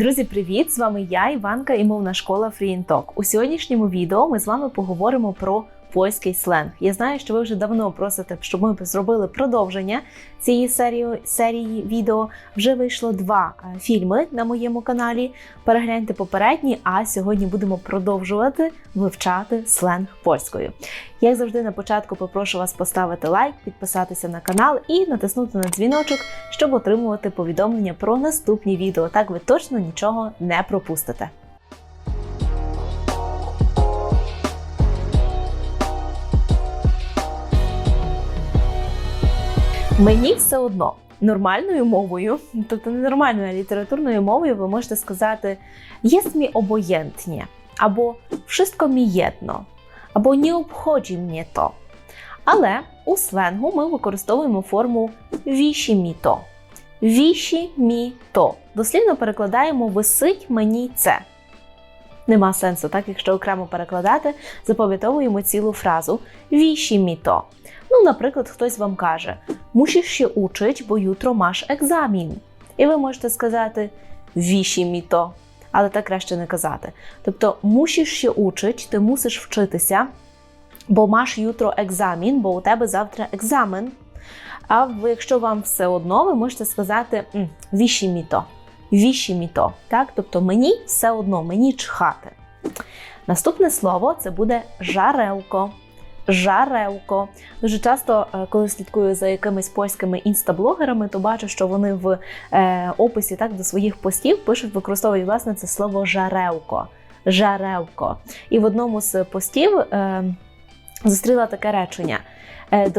Друзі, привіт! З вами я, Іванка, і мовна школа Фрієнток. У сьогоднішньому відео ми з вами поговоримо про польський сленг. Я знаю, що ви вже давно просите, щоб ми зробили продовження цієї серії серії відео. Вже вийшло два е, фільми на моєму каналі. Перегляньте попередні, а сьогодні будемо продовжувати вивчати сленг польською. Як завжди, на початку попрошу вас поставити лайк, підписатися на канал і натиснути на дзвіночок, щоб отримувати повідомлення про наступні відео. Так ви точно нічого не пропустите. Мені все одно нормальною мовою, тобто не нормальною, а літературною мовою, ви можете сказати «Jest mi obojętnie» або «Wszystko mi jedno», або «Не обходzi mnie to». Але у сленгу ми використовуємо форму «віші мі то». «Віші мі то». Дослівно перекладаємо «висить мені це». Нема сенсу, так якщо окремо перекладати, запам'ятовуємо цілу фразу «віші мі то». Наприклад, хтось вам каже: мусиш ще учить, бо jutro маш екзамін. І ви можете сказати віші міто, але так краще не казати. Тобто, мусиш ще учить, ти мусиш вчитися, бо маш ютро екзамін, бо у тебе завтра екзамен. А ви, якщо вам все одно, ви можете сказати віші міто. Віші міто. Так? Тобто мені все одно, мені чхати. Наступне слово це буде жарелко жарелко. Дуже часто, е, коли слідкую за якимись польськими інстаблогерами, то бачу, що вони в е, описі так до своїх постів пишуть, використовують власне це слово жарелко. Жарелко. І в одному з постів е, зустріла таке речення. «Е,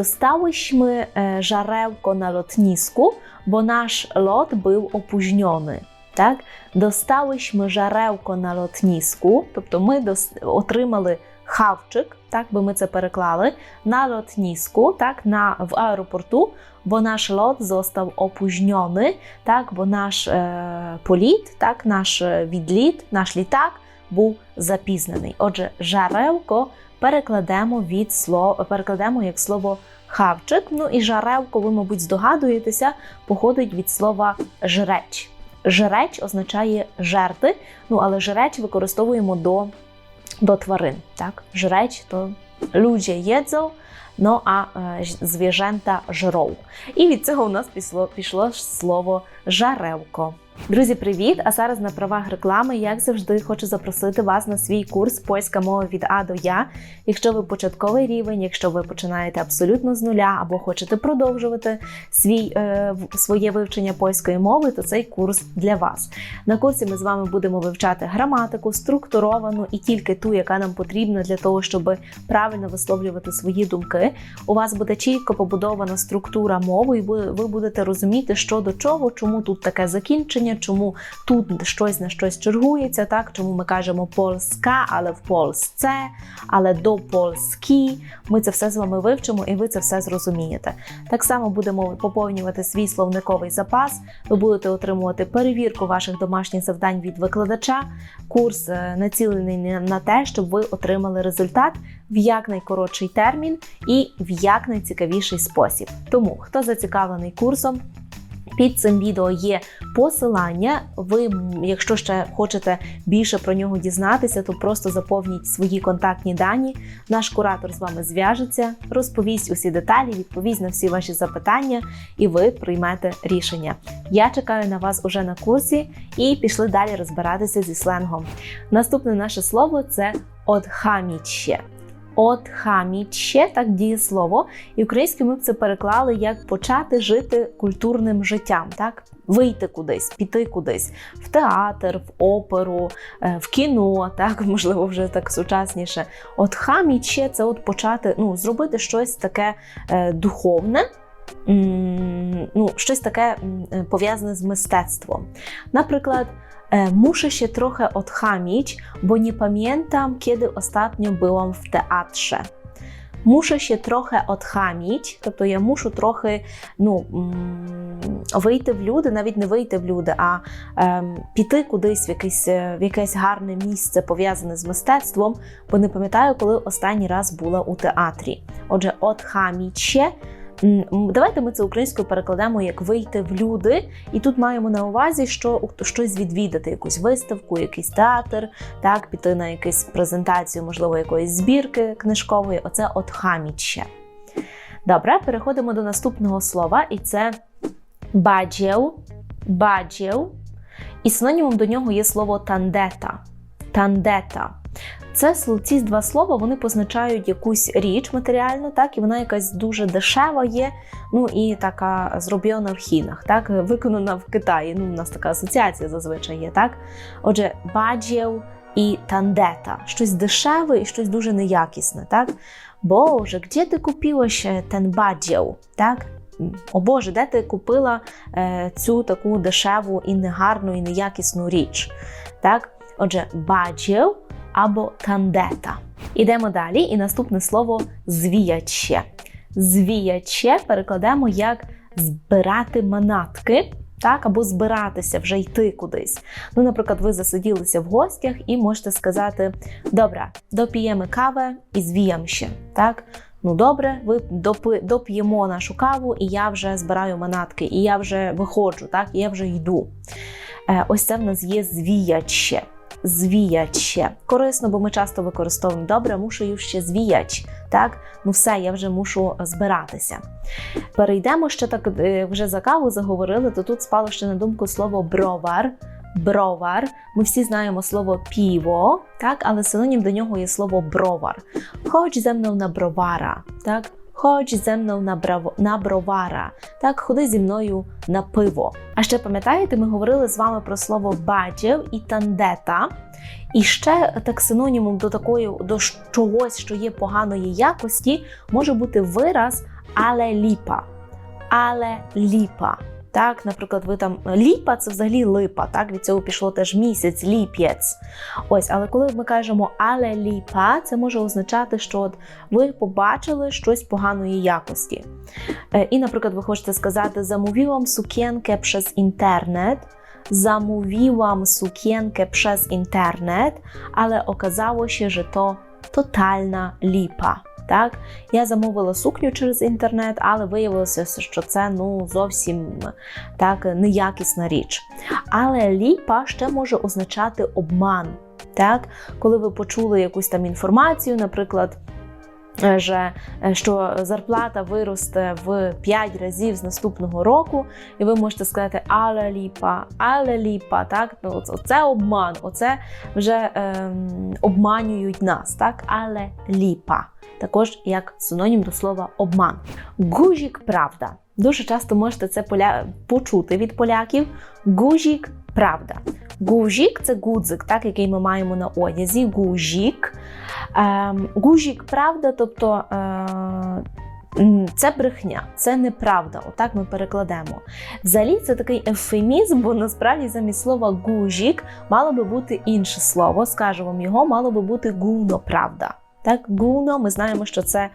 е, żarełko na lotnisku, bo nasz lot był opóźniony. Так? Dostałyśmy żarełko na lotnisku, тобто ми дос... отримали хавчик, так би ми це переклали, на лотніску, так, на, в аеропорту, бо наш лот został опужньоний, так, бо наш е, політ, так, наш відліт, наш літак був запізнений. Отже, жаревко перекладемо від слова, перекладемо як слово хавчик. Ну і жаревко, ви, мабуть, здогадуєтеся, походить від слова жреч. Жреч означає жерти, ну але жреч використовуємо до do twарин. Tak? Żreć to ludzie jedzą, no а звіжента жров. І від цього у нас пішло, пішло слово жаревко. Друзі, привіт! А зараз на правах реклами, як завжди, хочу запросити вас на свій курс Польська мова від А до Я. Якщо ви початковий рівень, якщо ви починаєте абсолютно з нуля або хочете продовжувати свій, е, своє вивчення польської мови, то цей курс для вас. На курсі ми з вами будемо вивчати граматику, структуровану і тільки ту, яка нам потрібна для того, щоб правильно висловлювати свої думки. У вас буде чітко побудована структура мови, і ви будете розуміти, що до чого, чому тут таке закінчення значення, чому тут щось на щось чергується, так чому ми кажемо польська, але в польсце, але до польські. Ми це все з вами вивчимо, і ви це все зрозумієте. Так само будемо поповнювати свій словниковий запас. Ви будете отримувати перевірку ваших домашніх завдань від викладача. Курс е, націлений на те, щоб ви отримали результат в якнайкоротший термін і в якнайцікавіший спосіб. Тому хто зацікавлений курсом. Під цим відео є посилання. Ви, якщо ще хочете більше про нього дізнатися, то просто заповніть свої контактні дані. Наш куратор з вами зв'яжеться, розповість усі деталі, відповість на всі ваші запитання, і ви приймете рішення. Я чекаю на вас уже на курсі і пішли далі розбиратися зі сленгом. Наступне наше слово це «отхамічє» ще так дієслово. І українською ми б це переклали як почати жити культурним життям, так? Вийти кудись, піти кудись в театр, в оперу, е, в кіно, так можливо, вже так сучасніше. От хаміче це от почати ну, зробити щось таке е, духовне. Ну, щось таке е, пов'язане з мистецтвом. Наприклад, Muszę się trochę odchamić, bo nie pamiętam, kiedy ostatnio byłam w teatrze. Muszę się trochę odchamić, тобто я мушу трохи ну, вийти в люди, навіть не вийти в люди, а ем, піти кудись в якесь, в якесь гарне місце, пов'язане з мистецтвом, бо не пам'ятаю, коли останній раз була у театрі. Отже, отхаміче Давайте ми це українською перекладемо як вийти в люди, і тут маємо на увазі, що щось відвідати, якусь виставку, якийсь театр, так, піти на якусь презентацію, можливо, якоїсь збірки книжкової. Оце от хаміче. Добре, переходимо до наступного слова, і це баджєв. Баджєв. І синонімом до нього є слово тандета. Тандета. Це ці два слова вони позначають якусь річ матеріальну, так, і вона якась дуже дешева є, ну і така зроблена в Хінах, так, виконана в Китаї. Ну, у нас така асоціація зазвичай є, так. Отже, баджєв і тандета. Щось дешеве і щось дуже неякісне, так? Боже, де ти купила ще ten баджєв, так? О Боже, де ти купила е, цю таку дешеву і негарну, і неякісну річ? Так? Отже, баджєв або тандета. Ідемо далі, і наступне слово звіяче. Звіяче перекладемо як збирати манатки. Так, або збиратися, вже йти кудись. Ну, наприклад, ви засиділися в гостях і можете сказати: добре, доп'ємо кави і звіям ще. Так? Ну добре, ви допи, доп'ємо нашу каву, і я вже збираю манатки, і я вже виходжу, так, і я вже йду. Е, ось це в нас є звіяче. Звіяче. Корисно, бо ми часто використовуємо добре, мушу ще звіяч. Так, ну все, я вже мушу збиратися. Перейдемо ще так, е, вже за каву заговорили, то тут спало ще на думку слово бровар. Бровар. Ми всі знаємо слово піво, так, але синонім до нього є слово бровар. Ze mną на бровара. Так? Chodź зі мною на, браво, на бровара. Так, ходи зі мною на пиво. А ще пам'ятаєте, ми говорили з вами про слово баджев і тандета. І ще так синонімом до такої до чогось, що є поганої якості, може бути вираз але ліпа. Але ліпа. Так, наприклад, ви там ліпа це взагалі липа. Так, від цього пішло теж місяць, ліп'єць. Ось, але коли ми кажемо але ліпа, це може означати, що от ви побачили щось поганої якості. Е, І, наприклад, ви хочете сказати: замовіłam sukienkę przez інтернет. Sukienkę przez internet, ale okazało się, że to totalna lipa. Так, я замовила сукню через інтернет, але виявилося, що це ну зовсім так неякісна річ. Але ліпа ще може означати обман. Так, коли ви почули якусь там інформацію, наприклад. Же, що зарплата виросте в 5 разів з наступного року, і ви можете сказати але ліпа, але ліпа, так ну це обман, оце вже ем, обманюють нас, так, але ліпа також як синонім до слова обман. Гужік правда. Дуже часто можете це поля... почути від поляків. Гужік правда. Гужік це гудзик, так, який ми маємо на одязі. Гужік. Ем, гужік правда, тобто. Е... Це брехня, це неправда. Отак ми перекладемо. Взагалі, це такий ефемізм, бо насправді замість слова гужік мало би бути інше слово. Скажу вам його, мало би бути гуно правда. Так, гуно, ми знаємо, що це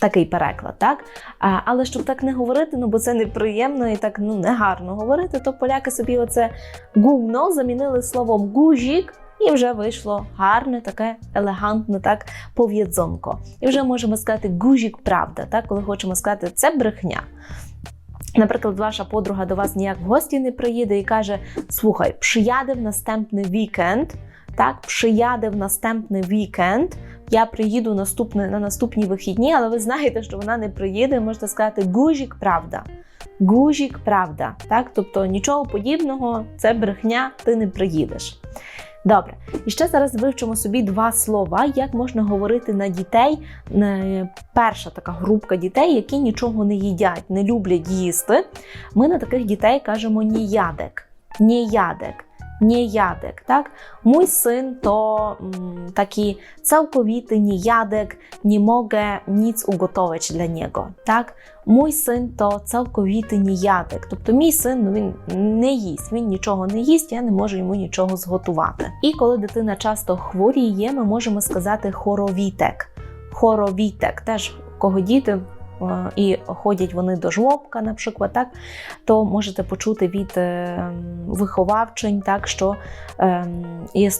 такий переклад, так? Але щоб так не говорити, ну бо це неприємно і так ну негарно говорити, то поляки собі оце гумно замінили словом гужік. І вже вийшло гарне, таке елегантне, так пов'єдзонко. І вже можемо сказати гужік правда, так, коли хочемо сказати, це брехня. Наприклад, ваша подруга до вас ніяк в гості не приїде і каже: Слухай, приїде в наступний вікенд, так, приїде в наступний вікенд, я приїду наступне, на наступні вихідні, але ви знаєте, що вона не приїде, можете сказати гужік правда. Гужік правда. Так? Тобто нічого подібного, це брехня, ти не приїдеш. Добре, і ще зараз вивчимо собі два слова, як можна говорити на дітей. Перша така групка дітей, які нічого не їдять, не люблять їсти. Ми на таких дітей кажемо ніядек. Ніядек ніядек. Так? Mój syn to mm, taki całkowity niejadek, nie mogę nic ugotować dla niego. Так? Mój syn то цілковитий ніядек. Тобто мій син ну, він не їсть, він нічого не їсть, я не можу йому нічого зготувати. І коли дитина часто хворіє, ми можемо сказати хоровітек. Хоровітек. Теж кого діти і ходять вони до жлобка, наприклад, так, то можете почути від е, виховавчень, так, що е, є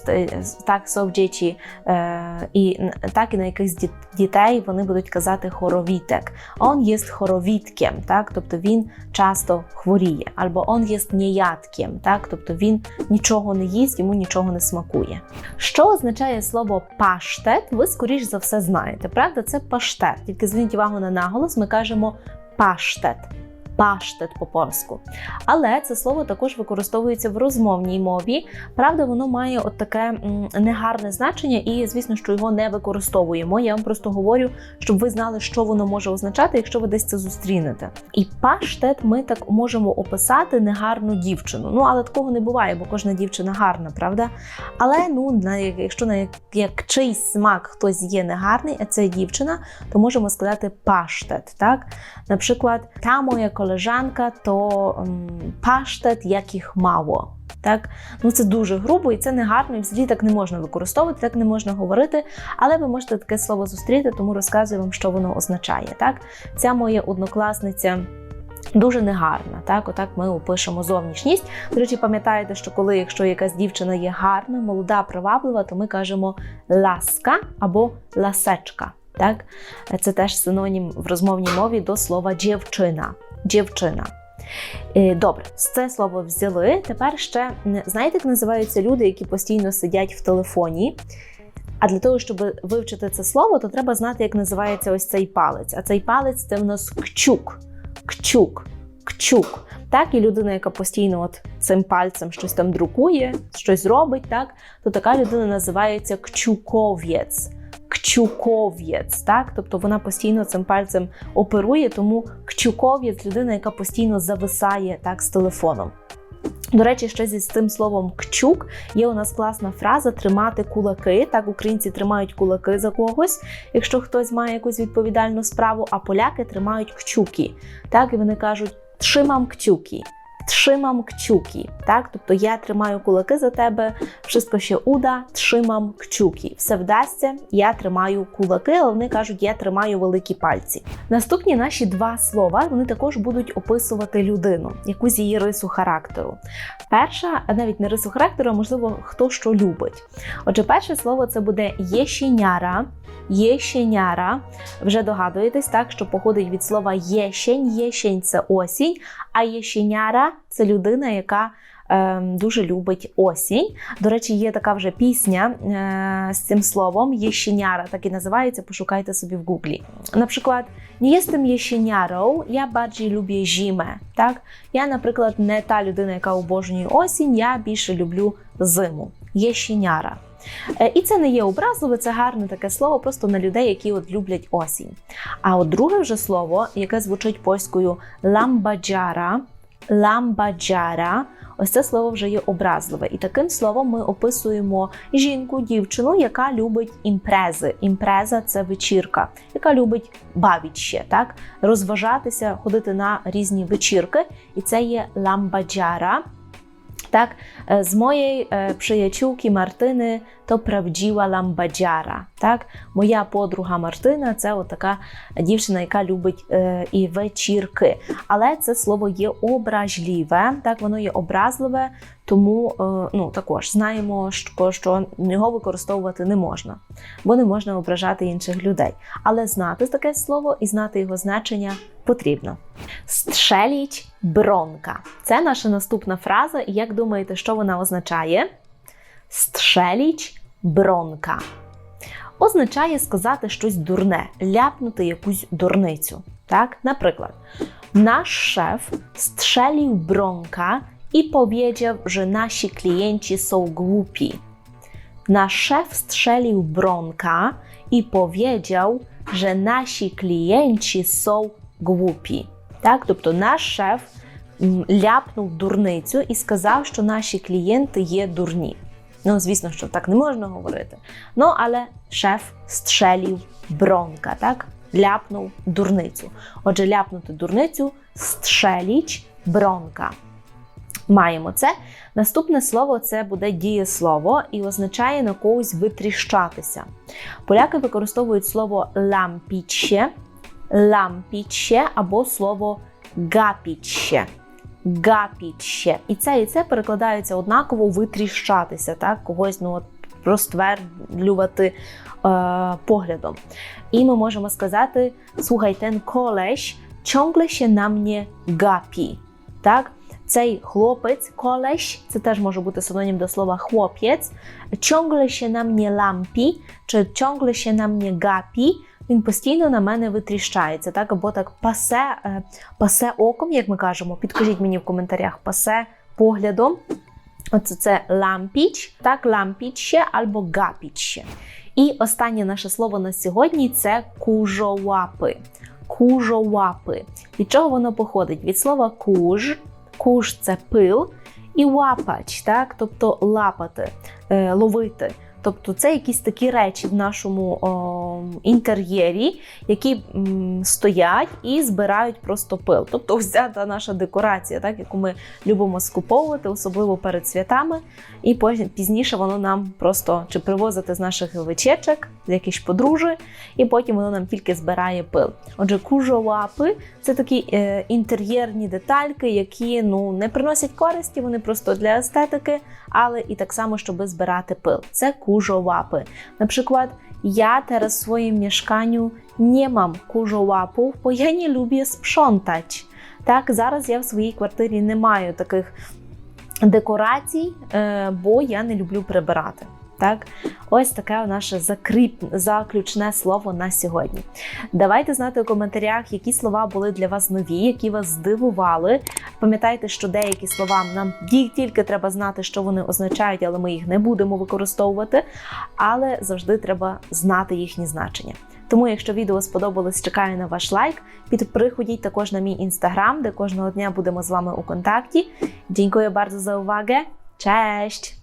так są dzieci, е, і так і на якихось дітей вони будуть казати хоровітек. Он є хоровіткем, так, тобто він часто хворіє, або он є ніяткем, так, тобто він нічого не їсть, йому нічого не смакує. Що означає слово паштет? Ви скоріш за все знаєте, правда? Це паштет. Тільки зверніть увагу на наголос, ми кажемо паштет. Паштет по польську. Але це слово також використовується в розмовній мові. Правда, воно має от таке негарне значення, і звісно, що його не використовуємо. Я вам просто говорю, щоб ви знали, що воно може означати, якщо ви десь це зустрінете. І паштет ми так можемо описати негарну дівчину. Ну але такого не буває, бо кожна дівчина гарна, правда? Але ну якщо на як, чийсь смак хтось є негарний, а це дівчина, то можемо сказати паштет. Так, наприклад, та моя колежанка, то м, паштет, як їх мало. Так, ну це дуже грубо і це не гарно, і взагалі так не можна використовувати, так не можна говорити. Але ви можете таке слово зустріти, тому розказую вам, що воно означає. Так, ця моя однокласниця. Дуже негарна, так, отак ми опишемо зовнішність. До речі, пам'ятаєте, що коли якщо якась дівчина є гарна, молода, приваблива, то ми кажемо ласка або ласечка. Так? Це теж синонім в розмовній мові до слова дівчина. Дівчина. Е, Добре, це слово взяли. Тепер ще знаєте, як називаються люди, які постійно сидять в телефоні. А для того, щоб вивчити це слово, то треба знати, як називається ось цей палець. А цей палець це в нас кчук. Кчук, кчук. Так, і людина, яка постійно от цим пальцем щось там друкує, щось робить, так, то така людина називається кчуковець. Кчуковець, так, тобто вона постійно цим пальцем оперує, тому кчуковець людина, яка постійно зависає так з телефоном. До речі, ще зі цим словом кчук є у нас класна фраза тримати кулаки. Так, українці тримають кулаки за когось, якщо хтось має якусь відповідальну справу, а поляки тримають кчуки. Так, і вони кажуть trzymam kciuki. Trzymam kciuki, так? Тобто я тримаю кулаки за тебе, wszystko się uda, trzymam kciuki. Все вдасться, я тримаю кулаки, але вони кажуть, я тримаю великі пальці. Наступні наші два слова вони також будуть описувати людину, якусь її рису характеру. Перша, а навіть не рису характеру, а можливо, хто що любить. Отже, перше слово це буде єщеняра. Єщеняра. Вже догадуєтесь, так, що походить від слова єщень. Єщень це осінь, а єщеняра це людина, яка е, дуже любить осінь. До речі, є така вже пісня е, з цим словом єщеняра, так і називається. Пошукайте собі в гуглі. Наприклад, nie jestem jesieniarą, я bardziej lubię zimę. Так? Я, наприклад, не та людина, яка обожнює осінь, я більше люблю зиму. Єщеняра. Е, І це не є образливе, це гарне таке слово просто на людей, які от люблять осінь. А от друге вже слово, яке звучить польською ламбаджара, ламбаджара, ось це слово вже є образливе. І таким словом ми описуємо жінку, дівчину, яка любить імпрези. Імпреза це вечірка, яка любить бавіть ще, так? розважатися, ходити на різні вечірки. І це є ламбаджара. Так, з моєї przyjaciółki Мартини то правдіва ламбаджара. Так, моя подруга Мартина це отака дівчина, яка любить і вечірки. Але це слово є ображливе, так воно є образливе, тому е, ну також знаємо, що, що його використовувати не можна, бо не можна ображати інших людей. Але знати таке слово і знати його значення потрібно. Стрzelіć бронка. Це наша наступна фраза. Як думаєте, що вона означає? Стрzelіć бронка. Означає сказати щось дурне, ляпнути якусь дурницю. Так? Наприклад, наш шеф strzelił bronka i powiedział, że nasi klienci są głupi. Nasz szef strzelił bronka i powiedział, że nasi klienci są głupi. Так, тобто наш шеф м, ляпнув дурницю і сказав, що наші клієнти є дурні. Ну, звісно, що так не можна говорити. Ну, але шеф стрелів бронка, так? Ляпнув дурницю. Отже, ляпнути дурницю стреліч бронка. Маємо це. Наступне слово це буде дієслово і означає на когось витріщатися. Поляки використовують слово lampić się або слово. Gapić się. І це і це перекладається однаково витріщатися, так? когось ну, от, розтверджувати е, поглядом. І ми можемо сказати: слухай, ten колеш ciągle się na mnie. Так? Цей хлопець, колеш, це теж може бути синонім до слова хлопець, ciągle się na mnie lampi, чи ciągle się na mnie gapi, він постійно на мене витріщається, так? або так пасе, е, пасе оком, як ми кажемо. Підкажіть мені в коментарях, пасе поглядом. Оце це лампіч, так, лампічще або гапічще. І останнє наше слово на сьогодні це кужолапи. Кужолапи. Від чого воно походить? Від слова куж. Куж це пил, і лапач, так, тобто лапати, е, ловити. Тобто це якісь такі речі в нашому о, інтер'єрі, які м, стоять і збирають просто пил. Тобто, ось ця та наша декорація, так, яку ми любимо скуповувати, особливо перед святами. І пізніше воно нам просто чи привозити з наших вечечок, з якихось подружжя, і потім воно нам тільки збирає пил. Отже, кужолапи це такі е, інтер'єрні детальки, які ну не приносять користі, вони просто для естетики, але і так само, щоб збирати пил. Це кужолапи. Наприклад, ja teraz w swoim mieszkaniu nie mam kurzołapów, bo ja nie lubię sprzątać. Так, зараз я в своїй квартирі не маю таких декорацій, е, бо я не люблю прибирати. Так, ось таке наше закріп, заключне слово на сьогодні. Давайте знати у коментарях, які слова були для вас нові, які вас здивували. Пам'ятайте, що деякі слова нам тільки треба знати, що вони означають, але ми їх не будемо використовувати. Але завжди треба знати їхні значення. Тому, якщо відео сподобалось, чекаю на ваш лайк. Під приходіть також на мій інстаграм, де кожного дня будемо з вами у контакті. Дякую bardzo za uwagę. Cześć!